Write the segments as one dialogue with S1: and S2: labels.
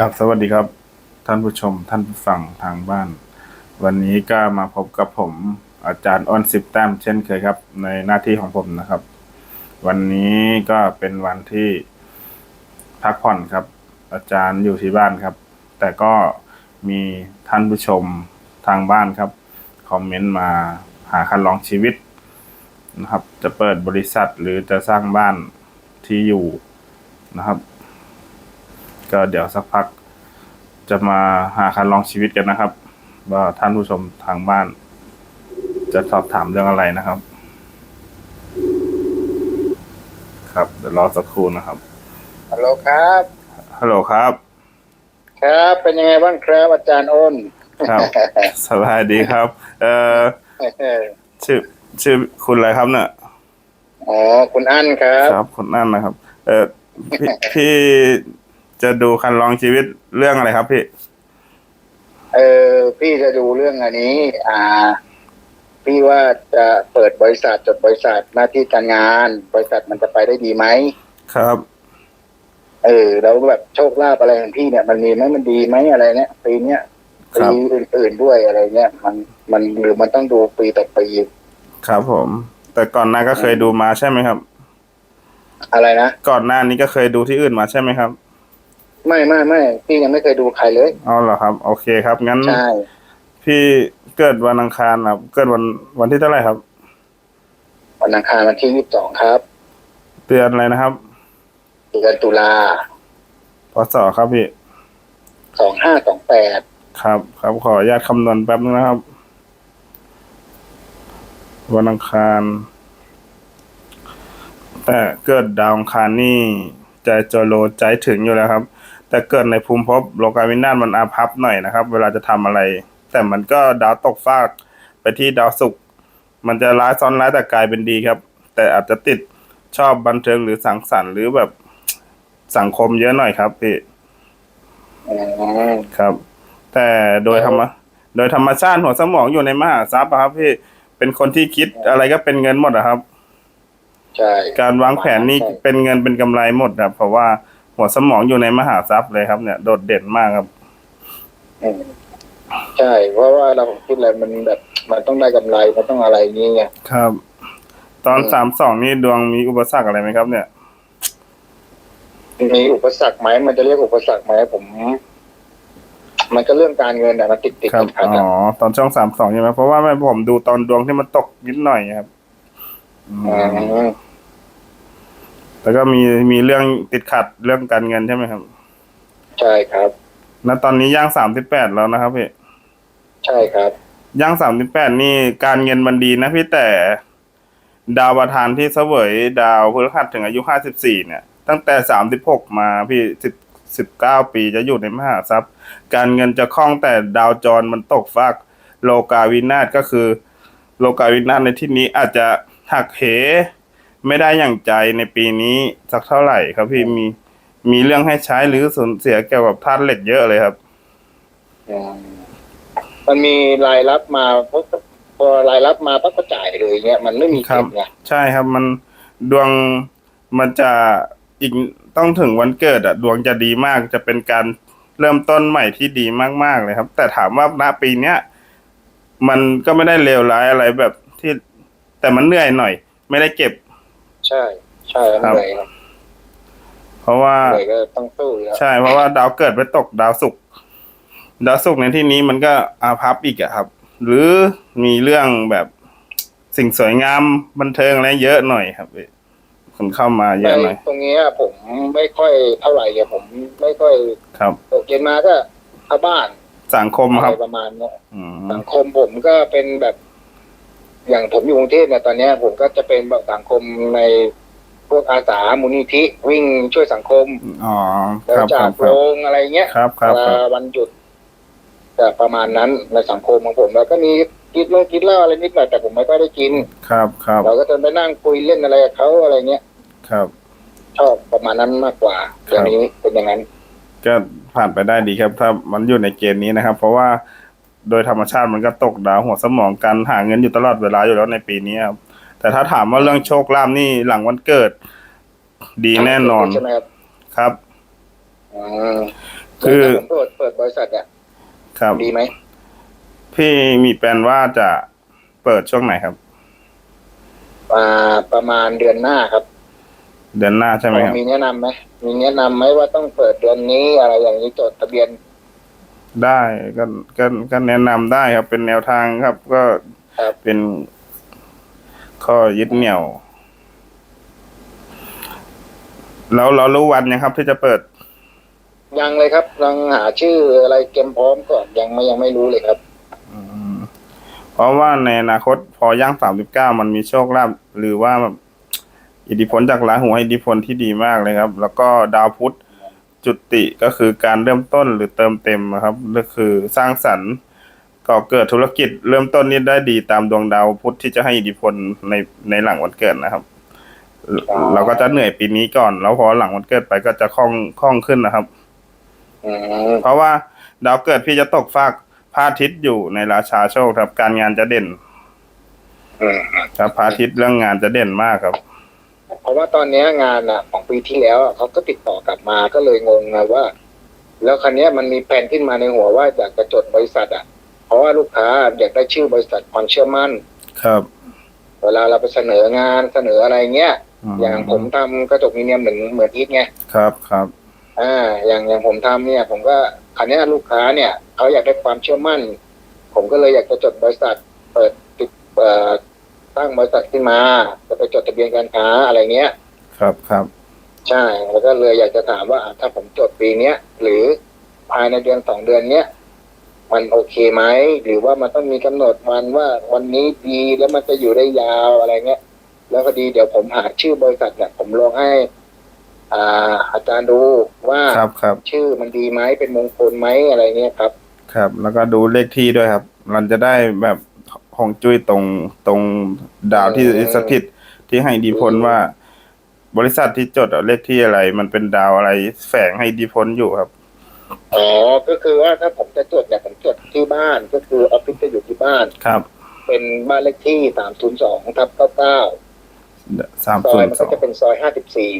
S1: ครับสวัสดีครับ ท่านผู้ชมท่านผู้ฟังทางบ้าน วันนี้ก็มาพบกับผมอาจารย์อ้นสิบแต้มเช่นเคยครับ ในหน้าที่ของผมนะครับ วันนี้ก็เป็นวันที่พักผ่อนครับ อาจารย์อยู่ที่บ้านครับ แต่ก็มีท่านผู้ชมทางบ้านครับคอมเมนต์มาหาคันลองชีวิตนะครับ จะเปิดบริษัทหรือจะสร้างบ้านที่อยู่นะครับ ก็เดี๋ยวสักพัก จะมาหาคันลองชีวิตกันนะครับ ว่าท่านผู้ชมทางบ้าน จะสอบถามเรื่องอะไรนะครับ ครับเดี๋ยวรอสักครู่นะครับ
S2: ฮัลโหลครับ
S1: ฮัลโหลครับ
S2: ครับ เป็นยังไงบ้างครับอาจารย์อ้น
S1: ครับ สบายดีครับ เอ่อชื่อชื่อคุณอะไรครับเนี่ย
S2: อ๋อคุณอั้นครับ
S1: ครับคุณนั่นนะครับ เอ่อพี่พี่ จะดูคันลองชีวิตเรื่องอะไรครับพี่
S2: เออพี่จะดูเรื่องอันนี้ อ่า พี่ว่าจะเปิดบริษัทจดบริษัทหน้าที่การงาน บริษัทมันจะไปได้ดีไหม
S1: ครับ
S2: เออแล้วแบบโชคลาภอะไรของพี่เนี่ยมันมีไหมมันดีไหมอะไรเนี่ยปีเนี้ย
S1: ครั
S2: ปี
S1: บ
S2: อื่นๆด้วยอะไรเงี้ยมันมันหรือมันต้องดูปีต่อปี
S1: ครับผม แต่ก่อนหน้าก็เคยดูมาใช่ไหมครับ
S2: อะไรนะ
S1: ก่อนหน้านี้ก็เคยดูที่อื่นมาใช่ไหมครับ
S2: ไม่ไม่ไม่พี่ยังไม่เคยดูใครเลย
S1: อ๋อเหรอครับ โอเคครับ งั้น
S2: ใช่
S1: พี่เกิดวันอังคารครับ เกิดวันวันที่เท่าไหร่ครับ
S2: วันอังคารวันที่ยี่สิบสองครับ
S1: เดือนอะไรนะครับ
S2: เดือนตุลา
S1: พศครับพี่
S2: สองห้าสองแปด
S1: ครับ ครับขออนุญาตคำนวณแป๊บนึงนะครับ วันอังคาร แต่เกิดดาวอังคารนี่ใจโจโลใจถึงอยู่แล้วครับ แต่เกิดในภูมิภพโลกาวินาศมันอาภัพหน่อยนะครับ เวลาจะทำอะไร แต่มันก็ดาวตกฟากไปที่ดาวศุกร์มันจะร้ายซ้อนร้ายแต่กลายเป็นดีครับ แต่อาจจะติดชอบบันเทิงหรือสังสรรค์หรือแบบสังคมเยอะหน่อยครับพี่
S2: อืม
S1: ครับ แต่โดยธรรมะโดยธรรมชาติหัวสมองอยู่ในมหาทรัพย์อะครับพี่เป็นคนที่คิดอะไรก็เป็นเงินหมดอะครับ
S2: ใช่
S1: การวางแผนนี่เป็นเงินเป็นกำไรหมดครับเพราะว่า หัวสมองอยู่ในมหาทรัพย์เลยครับเนี่ยโดดเด่นมากครับ
S2: อืมใช่เพราะว่าเราคิดอะไรมันแบบ มันต้องได้กำไรมันต้องอะไรอย่างเงี้ย
S1: ครับ ตอน
S2: อืม
S1: สามสองนี่ดวงมีอุปสรรคอะไรไหมครับ เนี่ย
S2: มีอุปสรรคไหมมันจะเรียกอุปสรรคไหมผม มันก็เรื่องการเงินแต่มันติดติด
S1: ครับ
S2: ขัด
S1: อ๋
S2: ๆ
S1: อ
S2: อะ
S1: ตอนช่องสามสองใช่ไหมเพราะว่าแม่ผมดูตอนดวงที่มันตกนิดหน่อยครับอืม
S2: อืม
S1: แล้วก็มีมีเรื่องติดขัดเรื่องการเงินใช่ไหมครับ
S2: ใช่ครับ
S1: ณ ตอนนี้ย่างสามสิบแปดแล้วนะครับพี่
S2: ใช่ครับ
S1: ย่างสามสิบแปดนี่การเงินมันดีนะพี่แต่ดาวประธานที่เสวยดาวพฤหัสถึงอายุห้าสิบสี่เนี่ย ตั้งแต่สามสิบหกมาพี่สิบสิบเก้าปีจะอยู่ในมหาทรัพย์ การเงินจะคล่องแต่ดาวจรมันตกฟากโลกาวินาศก็คือ โลกาวินาศในที่นี้อาจจะหักเห ไม่ได้อย่างใจในปีนี้สักเท่าไหร่ครับพี่มีมีเรื่องให้ใช้หรือสูญเสียเกี่ยวกับธาตุเหล็กเยอะเลยครับ
S2: อืมมันมีรายรับมาพอพอรายรับมาปั๊บก็จ่ายเลยเงี้ยมันไม่มี
S1: ครั
S2: เก็
S1: บ
S2: บไง
S1: ใช่ครับมันดวงมันจะอีกต้องถึงวันเกิดอะดวงจะดีมากจะเป็นการเริ่มต้นใหม่ที่ดีมากๆเลยครับ แต่ถามว่าณปีเนี้ยมันก็ไม่ได้เลวร้ายอะไรแบบที่แต่มันเหนื่อยหน่อย ไม่ได้เก็บ
S2: ใช่ ใช่
S1: ครับ
S2: เหนื่อยครับ
S1: เพราะว่า
S2: เหนื่อยก็ต้องสู้อยู่แล้ว
S1: ใช่เพราะว่าดาวเกิดไปตกดาวศุกร์ดาวศุกร์ในที่นี้มันก็อาภัพอีกอะครับ หรือมีเรื่องแบบสิ่งสวยงามบันเทิงอะไรเยอะหน่อยครับพี่คนเข้ามาเยอะหน่อย
S2: ตรงเนี้ยผมไม่ค่อยเท่าไหร่อะผมไม่ค่อย
S1: ครับ
S2: ตกเย็นมาก็เข้าบ้าน
S1: สังคม
S2: อะ
S1: ค
S2: ไร
S1: รับ
S2: ประมาณเนี้ย
S1: อืม
S2: สังคมผมก็เป็นแบบ อย่างผมอยู่กรุงเทพเนี่ยตอนเนี้ยผมก็จะเป็นแบบสังคมในพวกอาสามูลนิธิวิ่งช่วยสังคม
S1: อ๋อ
S2: แล้
S1: ควรับค
S2: จา
S1: รั
S2: ก
S1: บค
S2: โร
S1: รับ
S2: งอะไรเงี้ย
S1: ครับครับ
S2: เว
S1: ครั
S2: ลา
S1: บ
S2: วันหยุดแต่ประมาณนั้นในสังคมของผมแล้วก็มีกินเหล้ากินเหล้าอะไรนิดหน่อยแต่ผมไม่ค่อยได้กิน
S1: ครับครับ
S2: เราก็จะไปนั่งคุยเล่นอะไรกับเขาอะไรเงี้ย
S1: ครับ
S2: ชอบประมาณนั้นมากกว่า
S1: ครับ
S2: อย่างนี้เป็นอย่างนั้น
S1: ก็ผ่านไปได้ดีครับ ถ้ามันอยู่ในเกณฑ์นี้นะครับ เพราะว่า โดยธรรมชาติมันก็ตกดาวหัวสมองการหาเงินอยู่ตลอดเวลาอยู่แล้วในปีนี้ครับแต่ถ้าถามว่าเรื่องโชคลาภนี่หลังวันเกิด ดีแน่นอน
S2: ใช่ไหมครับ
S1: ครับ
S2: อืม
S1: คือ
S2: ถ้าผมเปิดเปิดบริษัทเนี่ย
S1: ครับ
S2: ดีไหม
S1: พี่มีแผนว่าจะเปิดช่วงไหนครับ
S2: อ่าประมาณเดือนหน้าครับ
S1: เดือนหน้าใช่ไหมครับ
S2: มีแนะนำไหมมีแนะนำไหมว่าต้องเปิดเดือนนี้อะไรอย่างนี้จดทะเบียน
S1: ได้ก็ก็ก็แนะนำได้ครับ เป็นแนวทางครับ ก็
S2: ครับ
S1: เป็นข้อยึดเหนี่ยว แล้วเรารู้วันยังครับ ที่จะเปิด
S2: ยังเลยครับยังหาชื่ออะไรเกมพร้อมก่อนยังไม่ยังไม่รู้เลยครับ
S1: อืมเพราะว่าในอนาคตพอย่างสามสิบเก้ามันมีโชคลาภหรือว่าอิทธิพลจากราหูให้อิทธิพลที่ดีมากเลยครับ แล้วก็ดาวพุธ จุติก็คือการเริ่มต้นหรือเติมเต็มนะครับก็คือสร้างสรรค์ก่อเกิดธุรกิจเริ่มต้นนี้ได้ดีตามดวงดาวพุธที่จะให้อิทธิพลในในหลังวันเกิดนะครับ
S2: อ๋อ
S1: เราก็จะเหนื่อยปีนี้ก่อน แล้วพอหลังวันเกิดไปก็จะคล่องคล่องขึ้นนะครับ
S2: อืม
S1: เพราะว่าดาวเกิดพี่จะตกฟากพระอาทิตย์อยู่ในราชาโชคครับ การงานจะเด่น
S2: อืม
S1: ครับพระอาทิตย์เรื่องงานจะเด่นมากครับ
S2: เพราะว่าตอนเนี้ยงานอะ ของปีที่แล้วอะเขาก็ติดต่อกลับมาก็เลยงงไงว่า แล้วคันนี้ยมันมีแผนขึ้นมาในหัวว่าอยากจะจดบริษัทอะ เพราะว่าลูกค้าอยากได้ชื่อบริษัทความเชื่อมั่น
S1: ครับ
S2: เวลาเราไปเสนองานเสนออะไรเงี้ยอย่างผมทำกระจกมีเนียมเหมือนเหมือนอีทไง
S1: ครับครับ
S2: อ่า อย่างอย่างผมทำเนี่ย ผมก็คันนี้ยลูกค้าเนี่ยเขาอยากได้ความเชื่อมั่น ผมก็เลยอยากจะจดบริษัทเปิดติดเอ่อ ตั้งบริษัทขึ้นมาจะไปจดทะเบียนการค้าอะไรเงี้ย
S1: ครับครับ
S2: ใช่ แล้วก็เลยอยากจะถามว่าอะถ้าผมจดปีเนี้ยหรือภายในเดือนสองเดือนเนี้ยมันโอเคไหมหรือว่ามันต้องมีกำหนดวันว่าวันนี้ดีแล้วมันจะอยู่ได้ยาวอะไรเงี้ย แล้วก็ดีเดี๋ยวผมหาชื่อบริษัทเนี่ยผมลองให้ อ่า อาจารย์ดูว่า
S1: ครับครับ
S2: ชื่อมันดีไหมเป็นมงคลไหมอะไรเงี้ยครับ
S1: ครับ แล้วก็ดูเลขที่ด้วยครับ มันจะได้แบบ ของจุ้ยตรงตรงดาวที่
S2: อืม
S1: สถิตที่ให้อิทธิพลว่า บริษัทที่จดอะเลขที่อะไร มันเป็นดาวอะไรแฝงให้อิทธิพลอยู่ครับ
S2: อ๋อก็คือว่าถ้าผมจะจดเนี่ยผมจดที่บ้านก็คือออฟฟิศจะอยู่ที่บ้าน
S1: ครับ
S2: เป็นบ้านเลขที่สามศูนย์สองทับเก้าเก้า
S1: สาม
S2: ซ
S1: ศู
S2: อย
S1: นย์
S2: มัน
S1: ส
S2: ก็
S1: อง
S2: จะเป็นซอยห้าสิบสี่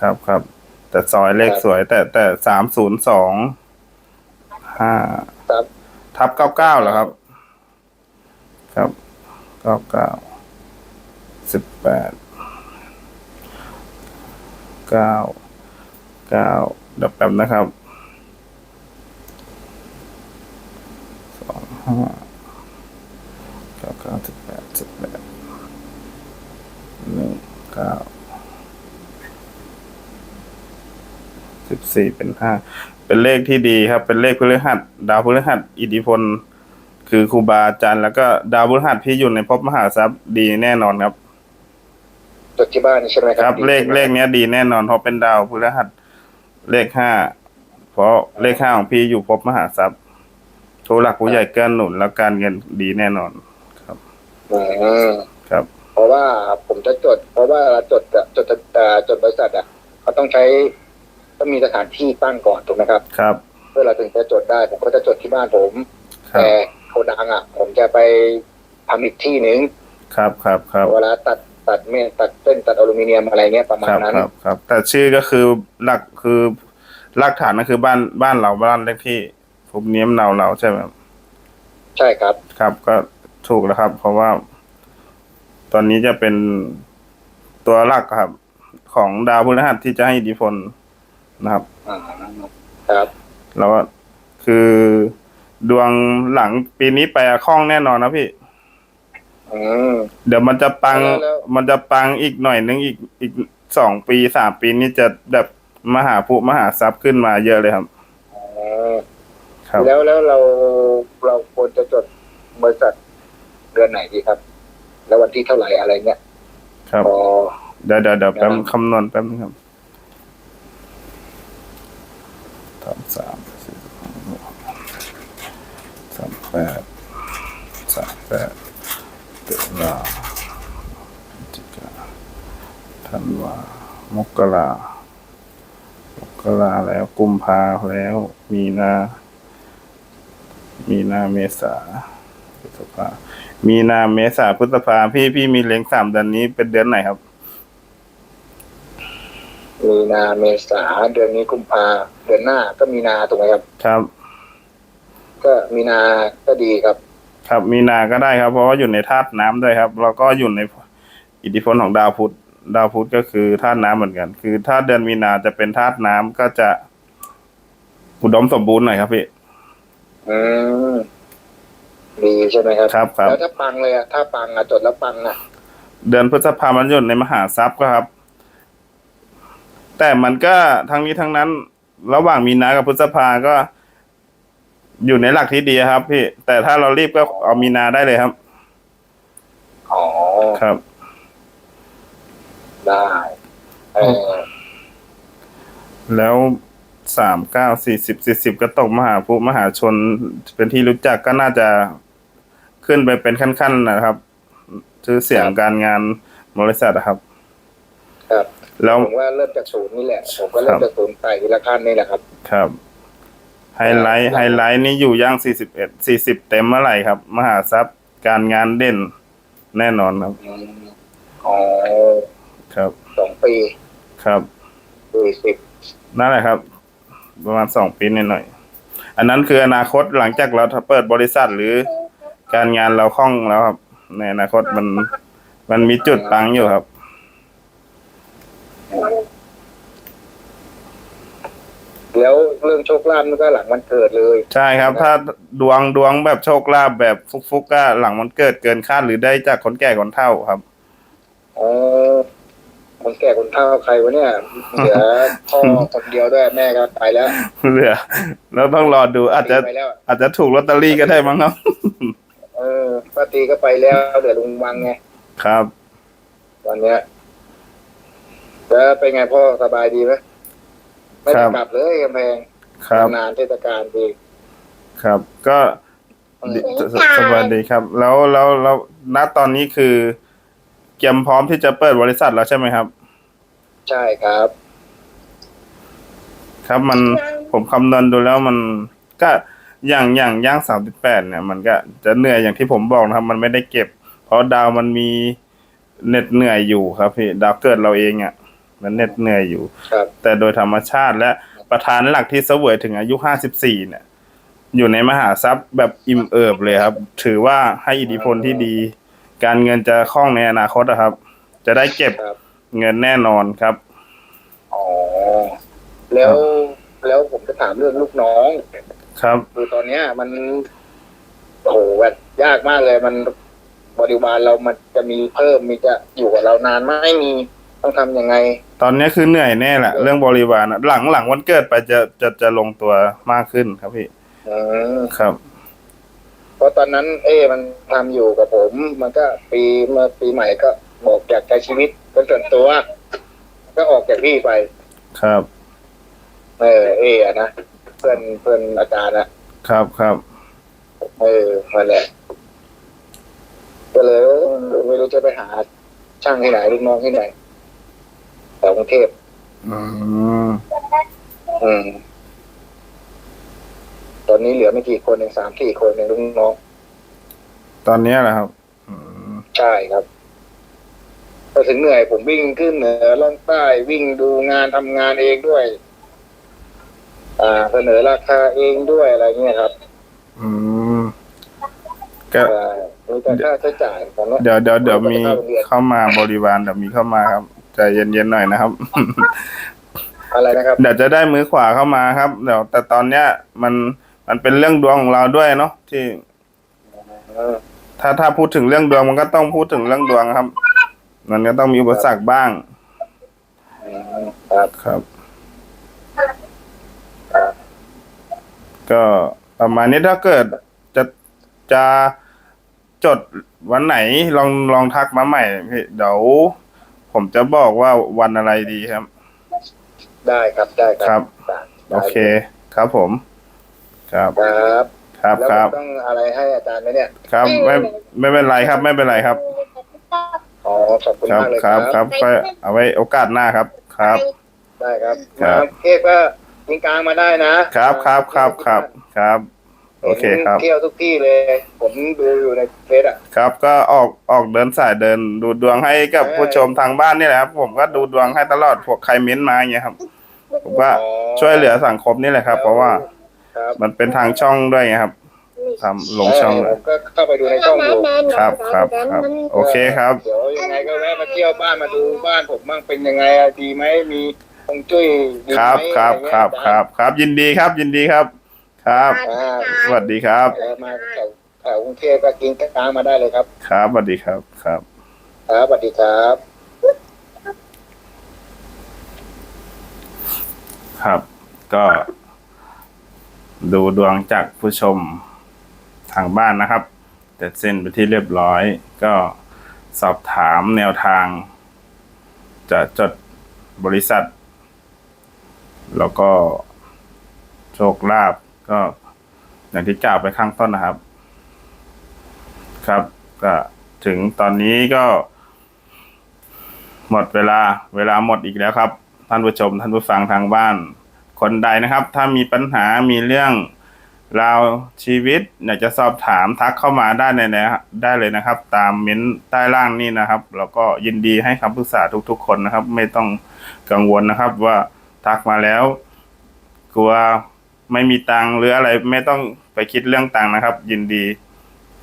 S1: ครับครับ แต่ซอยเลข
S2: ครับ
S1: สวย แต่แต่สามศูนย์สองห้า
S2: ครับ
S1: ทับเก้าเก้าเหรอครับ ครับเก้าเก้าสิบแปดเก้าเก้าดับแป๊บนะครับสองห้าเก้าเก้าสิบแปดสิบแปดหนึ่งเก้าสิบสี่เป็นห้าเป็นเลขที่ดีครับ เป็นเลขพฤหัส ดาวพฤหัส อิทธิพล คือครูบาอาจารย์แล้วก็ดาวพฤหัสที่อยู่ในภพมหาทรัพย์ดีแน่นอนครับ
S2: จดที่บ้านใช่ไหมค
S1: ค
S2: รั
S1: รับเลขเลขเนี้ยดีแน่นอนเพราะเป็นดาวพฤหัสเลขห้าเพราะเลขห้าของพี่อยู่ภพมหาทรัพย์โทรหลักผู้ใหญ่เกื้อหนุนแล้วการเงินดีแน่นอน
S2: อืม
S1: ครับ
S2: เพราะว่าผมจะจด เพราะว่าจดอะจดเอ่อจดบริษัทอะเขาต้องใช้ต้องมีสถานที่ตั้งก่อนถูกไหมครับ
S1: ครับ
S2: เพื่อเราถึงจะจดได้ผมก็จะจดที่บ้านผม
S1: ครับ
S2: แต่ โกดังอะ ผมจะไปทำอีกที่หนึ่ง
S1: ครับครับครับ
S2: เวลาตัดตัดเมนตัดเส้นตัดอลูมิเนียมอะไรเงี้ยประมา
S1: ค
S2: ณ
S1: รับ
S2: นั้น
S1: ครับครับ แต่ชื่อก็คือหลักคือหลักฐานก็คือบ้านบ้านเราบ้านเลขที่ภูมิเนียมเราเราใช่ไหมครับ
S2: ใช่ครับ
S1: ครับก็ถูกแล้วครับ เพราะว่า ตอนนี้จะเป็นตัวหลักครับ ของดาวพฤหัสที่จะให้อิทธิพลนะครับ
S2: อ่าครับ
S1: แล้วก็คือ ดวงหลังปีนี้ไปอะคล่องแน่นอนนะพี่
S2: อืม
S1: เดี๋ยวมันจะปัง
S2: แล้วแล้ว
S1: มันจะปังอีกหน่อยนึงอีกอีกสองปีสามปีนี้จะแบบมหาภูมหาทรัพย์ขึ้นมาเยอะเลยครับ
S2: อืม
S1: ครับ
S2: แล้วแล้วเราเราควรจะจดบริษัทเดือนไหนดีครับ แล้ววันที่เท่าไหร่อะไรเงี้ย
S1: ครับ
S2: พอ
S1: เดี๋ยวเดี๋ยวเดี๋ยวแป๊บ
S2: ครับ
S1: คำนวณแป๊บนึงครับสามสามสี่สาม แปดสามแปดตุลาพฤศจิกาธันวามกรามกราแล้วกุมภาแล้ว มีนา มีนาเมษาพฤษภา มีนาเมษาพฤษภาพี่พี่มีเลี้ยงสามเดือนนี้เป็นเดือนไหนครับ
S2: มมีนาเมษาเดือนนี้กุมภาเดือนหน้าก็มีนาถูกไหมครับ
S1: ครับ
S2: ก็มีนาก็ดีครับ
S1: ครับ มีนาก็ได้ครับ เพราะว่าอยู่ในธาตุน้ำด้วยครับ แล้วก็อยู่ในอิทธิพลของดาวพุธดาวพุธก็คือธาตุน้ำเหมือนกัน คือถ้าเดือนมีนาจะเป็นธาตุน้ำก็จะอุดมสมบูรณ์หน่อยครับพี่
S2: อืมดีใช่ไหมครับ
S1: ครับครับ
S2: แล้วถ้าปังเลยอะถ้าปังอะจดแล้วปังอะ
S1: เดือนพฤษภามันอยู่ในมหาทรัพย์ก็ครับ แต่มันก็ทั้งนี้ทั้งนั้น ระหว่างมีนากับพฤษภาก็ อยู่ในหลักที่ดีครับ พี่ แต่ถ้าเรารีบก็เอามีนาได้เลยครับ
S2: อ๋อ
S1: ครับ
S2: ได้เออ
S1: แล้วสามเก้าสี่สิบสี่สิบก็ตกมหาภูมหาชน เป็นที่รู้จักก็น่าจะขึ้นไปเป็นขั้นๆนะครับชื่อเสียงการงานบริษัทอะครับ
S2: ครับ
S1: แล้ว
S2: ผมว่าเริ่มจากศูนย์นี่แหละ ผมก็เริ่มจากศูนย์ไต่ทีละขั้นนี่แหละครับ
S1: ครับ ไฮไลท์ไฮไลท์นี่อยู่ย่างสี่สิบเอ็ดสี่สิบเต็มเมื่อไหร่ครับ มหาทรัพย์การงานเด่นแน่นอนครับ
S2: อืมอ๋อ
S1: ครับ
S2: สองปี
S1: ครับ
S2: สี่สิบ
S1: นั่นแหละครับ ประมาณสองปีนิดหน่อย อันนั้นคืออนาคตหลังจากเราเปิดบริษัทหรือการงานเราคล่องแล้วครับ ในอนาคตมันมันมีจุดปังอยู่ครับ
S2: แล้วเรื่องโชคลาภนี่ก็หลังวันเกิดเลย
S1: ใช่ครับ ถ้าดวงดวงแบบโชคลาภแบบฟุกๆก็หลังมันเกิดเกินคาดหรือได้จากคนแก่คนเฒ่าครับ
S2: อ๋อคนแก่คนเฒ่าใครวะเนี่ยเหลือพ่อคนเดียวด้วยแม่ก็ไปแล้ว
S1: เหลือเราต้องรอดูอาจจะ
S2: ไปแล้ว
S1: อาจจะถูกลอตเตอรี่ก็ได้มั้งครับ
S2: เออป้าตีก็ไปแล้วเหลือลุงวังไง
S1: ครับ
S2: วันเนี้ยแล้วเป็นไงพ่อสบายดีไหม ไม่
S1: ครั
S2: ได้
S1: บ
S2: กลับเลยกำแพง
S1: ครับ
S2: นานเทศกาลดี
S1: ครับ ก็ดีสสบายดีครับ แล้วแล้วแล้วณตอนนี้คือเตรียมพร้อมที่จะเปิดบริษัทแล้วใช่ไหมครับ
S2: ใช่ครับ
S1: ครับมันผมคำนวณดูแล้วมันก็อย่างอย่างย่างสามสิบแปดเนี่ย มันก็จะเหนื่อยอย่างที่ผมบอกนะครับ มันไม่ได้เก็บ เพราะดาวมันมีเหน็ดเหนื่อยอยู่ครับพี่ดาวเกิดเราเองอะ่ะ มันเหน็ดเหนื่อยอยู่
S2: ครับ
S1: แต่โดยธรรมชาติและประธานหลักที่เสวยถึงอายุห้าสิบสี่เนี่ย อยู่ในมหาทรัพย์แบบอิ่มเอิบเลยครับ ถือว่าให้อิทธิพลที่ดี การเงินจะคล่องในอนาคตนะครับ จะได้เก็บ
S2: ครับ
S1: เงินแน่นอนครับ
S2: อ๋อแล้วแล้วผมจะถามเรื่องลูกน้อง
S1: ครับ
S2: คือตอนเนี้ยมันโอ้โหแบบยากมากเลยมันบริวารเรามันจะมีเพิ่มมีจะอยู่กับเรานานไหม่มี ต้องทำยังไง
S1: ตอนนี้คือเหนื่อยแน่แหละเรื่องบริวารอะหลังหลังวันเกิดไปจะจะจะลงตัวมากขึ้นครับพี่
S2: อืม
S1: ครับ
S2: เพราะตอนนั้น เอ้มันทำอยู่กับผม มันก็ปีเมื่อปีใหม่ก็บอกอยากใช้ชีวิตเป็นส่วนตัว ก็ออกจากพี่ไป
S1: ครับ
S2: เออ เออะนะเพื่อนเพื่อนอาจารย์นะครับ
S1: ครับ
S2: เออมาแหละก็เลยเออไม่รู้จะไปหาช่างที่ไหนลูกน้องที่ไหน แถวกรุงเทพ
S1: อืม
S2: อืม ตอนนี้เหลือไม่กี่คนเองสามสี่คนเองลูกน้อง
S1: ตอนนี้แหละครับ อืม
S2: ใช่ครับ พอถึงเหนื่อยผมวิ่งขึ้นเหนือล่องใต้วิ่งดูงานทำงานเองด้วย อ่า เสนอราคาเองด้วยอะไรเงี้ยครับ
S1: อืมก็
S2: อ่ามีแต่ค่าใช้จ่ายของนี้
S1: เดี๋ยวเดี๋ยวเดี๋ยวมี
S2: เข้าโรงเรียน
S1: เข้ามาบริวารเดี๋ยวมีเข้ามาครับ ใจเย็นๆหน่อยนะครับ
S2: อะไรนะครับ
S1: เดี๋ยวจะได้มือขวาเข้ามาครับ เดี๋ยวแต่ตอนเนี้ย มันมันเป็นเรื่องดวงของเราด้วยเนาะที่
S2: เออ
S1: ถ้าถ้าพูดถึงเรื่องดวงมันก็ต้องพูดถึงเรื่องดวงครับ มันก็ต้องมีอุปสรรคบ้าง
S2: อืมครับ
S1: ครับ ก็ประมาณนี้ถ้าเกิดจะจะจดวันไหนลองลองทักมาใหม่พี่เดี๋ยว ผมจะบอกว่าวันอะไรดีครับ
S2: ได้ครับได้ค
S1: ครั
S2: รับได้
S1: โอเค ครับผม ครับ
S2: ครับ
S1: ครับ
S2: แล้ว
S1: ครับ
S2: ต้องอะไรให้อาจารย์ไหมเนี่ย
S1: ครับไม่ไม่เป็นไรครับ ไม่เป็นไรครับ
S2: อ๋อขอบคุณ
S1: ครับ
S2: มากเลย
S1: ค
S2: ค
S1: รั
S2: รั
S1: บบครับก็เอาไว้โอกาสหน้าครับ ครับ
S2: ได้ครับ
S1: ครับ
S2: มาเทพก็ยิงกลางมาได้นะครับ
S1: ครับครับครับครับส โอเคครับ
S2: เห็นเที่ยวทุกที่เลย ผมดูอยู่ในเฟซอะ
S1: ครับ ก็ออกออกเดินสายเดิน ดูดวงให้กับ
S2: เออ
S1: ผู้ชมทางบ้านนี่แหละครับ ผมก็ดูดวงให้ตลอดพวกใครเม้นต์มาอย่างเงี้ยครับ ผมก็
S2: อ๋อ
S1: ช่วยเหลือสังคมนี่แหละครับ เพราะว่า
S2: ครับ
S1: มันเป็นทางช่องด้วยไงครับทำลงช่อง
S2: เอ
S1: เล
S2: อยผมก็เข้าไปดูในช่องอยู่
S1: ครับครับครับ โอเคครับ
S2: เดี๋ยวยังไงก็แวะมาเที่ยวบ้านมาดูบ้านผมบ้างเป็นยังไงอะดีไหมมีคงจุ้ยดีไหม
S1: ครับครับ
S2: อะไเงี้ย
S1: ครับครับครับ ยินดีครับยินดีครับ ครับ
S2: อ่า
S1: สวัสดีครับ
S2: เออมาแถวแถวกรุงเทพก็กินกลางมาได้เลยครับ
S1: ครับสวัสดีครับครับ
S2: ครับสวัสดีครับ
S1: ครับ ก็ ดูดวงจากผู้ชมทางบ้านนะครับเสร็จสิ้นไปที่เรียบร้อย ก็สอบถามแนวทาง จะจดบริษัท แล้วก็โชคลาภ ก็อย่างที่กล่าวไปข้างต้นนะครับ ครับ ก็ถึงตอนนี้ก็ หมดเวลาเวลาหมดอีกแล้วครับ ท่านผู้ชม ท่านผู้ฟังทางบ้าน คนใดนะครับ ถ้ามีปัญหามีเรื่องราวชีวิตอยากจะสอบถามทักเข้ามาได้ในนะได้เลยนะครับ ตามเม้นใต้ล่างนี่นะครับ แล้วก็ยินดีให้คำปรึกษาทุกๆ คนนะครับ ไม่ต้องกังวลนะครับว่าทักมาแล้ว กลัว ไม่มีตังหรืออะไรไม่ต้องไปคิดเรื่องตังนะครับ ยินดี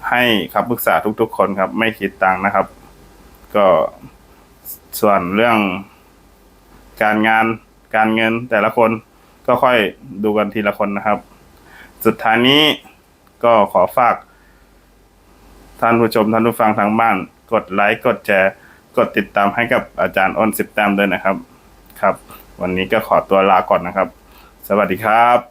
S1: ให้คำปรึกษาทุกๆ คนครับ ไม่คิดตังนะครับ ก็ส่วนเรื่องการงานการเงินแต่ละคนก็ค่อยดูกันทีละคนนะครับ สุดท้ายนี้ก็ขอฝาก ท่านผู้ชมท่านผู้ฟังทางบ้าน กดไลค์กดแชร์กดติดตามให้กับอาจารย์อ้นสิบแต้มด้วยนะครับ ครับ วันนี้ก็ขอตัวลาก่อนนะครับ สวัสดีครับ